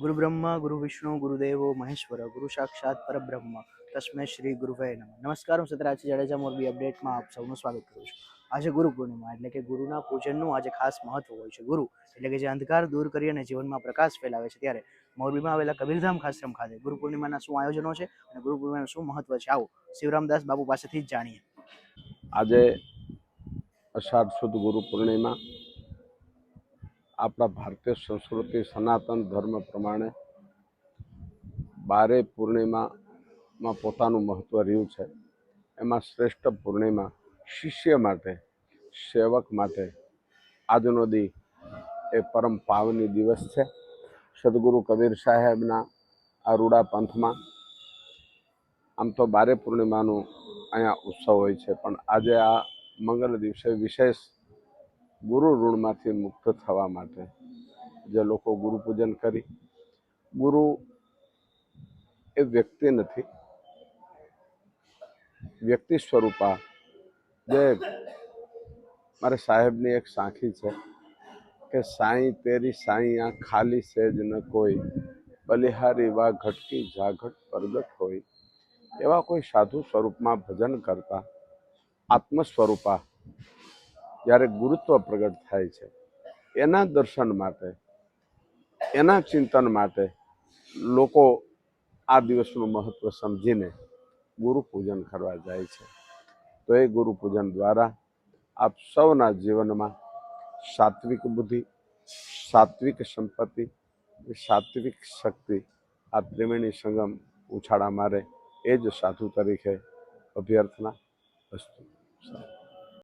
ગુરુ બ્રહ્મા ગુરુ વિષ્ણુ ગુરુદેવો મહેશ્વર, ગુરુ સાક્ષાત પરબ્રહ્મ. તસ્મે શ્રી ગુરુવે નમ. નમસ્કાર હું સતરાજી જાડેજા મોરબી અપડેટમાં આપ સૌનું સ્વાગત કરું છું. આજે ગુરુ પૂર્ણિમા, એટલે કે ગુરુના પૂજનનું આજે ખાસ મહત્વ હોય છે. ગુરુ, એટલે કે જે અંધકાર દૂર કરી અને જીવનમાં પ્રકાશ ફેલાવે છે ત્યારે મોરબીમાં આવેલા કબીરધામ ખાશ્રમ ખાતે ગુરુ પૂર્ણિમાના શું આયોજનો છે અને ગુરુ પૂર્ણિમાનું શું મહત્વ છે? આવો શિવરામદાસ બાબુ પાસેથી જ જાણીએ. આજે અષાઢ સુદ ગુરુ પૂર્ણિમા આપણા ભારતીય સંસ્કૃતિ, સનાતન ધર્મ પ્રમાણે બારે પૂર્ણિમામાં પોતાનું મહત્ત્વ રહ્યું છે. એમાં શ્રેષ્ઠ પૂર્ણિમા શિષ્ય માટે, સેવક માટે આજનો દી એ પરમ પાવની દિવસ છે. સદગુરુ કબીર સાહેબના આ રૂડા પંથમાં આમ તો બારે પૂર્ણિમાનું અહીંયા ઉત્સવ હોય છે, પણ આજે આ મંગળ દિવસે વિશેષ ગુરુ ઋણમાંથી મુક્ત થવા માટે જે લોકો ગુરુ પૂજન કરી, ગુરુ એ વ્યક્તિ નથી. વ્યક્તિ સ્વરૂપા. જે મારે સાહેબની એક સાંખી છે કે સાંઈ તેરી સાંઈ આ ખાલી સેજ ન કોઈ, બલિહારી વા ઘટકી જાઘટ પ્રગટ હોય. એવા કોઈ સાધુ સ્વરૂપમાં ભજન કરતા આત્મ સ્વરૂપા જ્યારે ગુરુત્વ પ્રગટ થાય છે, એના દર્શન માટે, એના ચિંતન માટે લોકો આ દિવસનું મહત્ત્વ સમજીને ગુરુ પૂજન કરવા જાય છે. તો એ ગુરુ પૂજન દ્વારા આપ સૌના જીવનમાં સાત્વિક બુદ્ધિ, સાત્વિક સંપત્તિ સાત્વિક શક્તિ આ ત્રિવેણી સંગમ ઉછાળા મારે એ જ સાધુ તરીકે અભ્યર્થના વસ્તુ